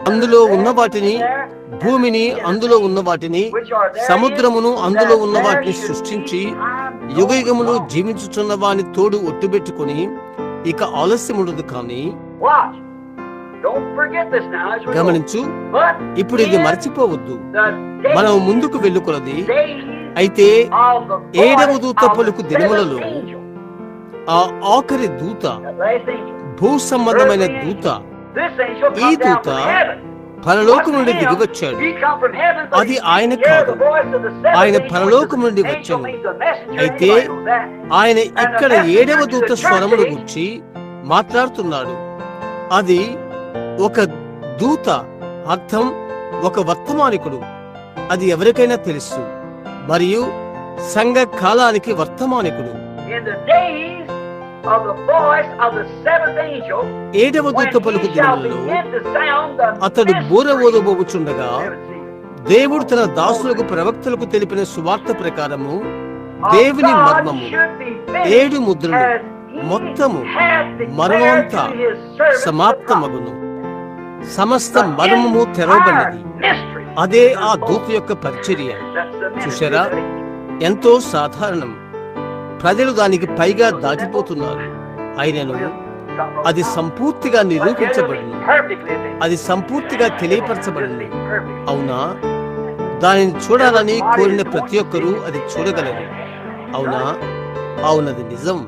అందులో ఉన్న వాటిని భూమిని అందులో ఉన్న వాటిని సముద్రమును అందులో ఉన్న వాటిని సృష్టించి యుగయుగములు జీవించుచున్న వాని తోడు ఒట్టుబెట్టుకుని ఇక ఆలస్యముండదు కానీ గమనించు ఇప్పుడు ఇది మర్చిపోవద్దు. మనం ముందుకు వెళ్ళుకున్నది అయితే ఏడవ దూత పలుకు దినములలో ఆ ఆఖరి దూత భూ సంబంధమైన దూత ఈ దూత పరలోకం నుండి దిగి వచ్చాడు అది ఆయన కాదు. ఆయన పరలోకం నుండి వచ్చాను అయితే ఆయన ఇక్కడ ఏడవ దూత స్వరమును గుర్చి మాట్లాడుతున్నాడు. అది ఒక దూత అర్థం ఒక వర్తమానికుడు. అది ఎవరికైనా తెలుసు. మరియు సంఘ కాలానికి వర్తమానికుడు ఏడవ దూత పలుకు దినంలో అతడు బూర ఓదబోచుండగా దేవుడు తన దాసులకు ప్రవక్తలకు తెలిపిన సువార్త ప్రకారము దేవుని మర్మము ఏడు ముద్రలు మొత్తము మరణంత సమాప్తమగును. సమస్త మర్మము తెరవబడినది. అదే ఆ దూత యొక్క పరిచర్య. చూశారా? ఎంతో సాధారణం. ప్రజలు దానికి పైగా దాటిపోతున్నారు. అయినను అది సంపూర్తిగా నిరూపించబడింది. అది సంపూర్తిగా తెలియపరచబడింది. అవునా? దానిని చూడాలని కోరిన ప్రతి ఒక్కరూ అది చూడగలరు. అవునా? అవునది నిజం.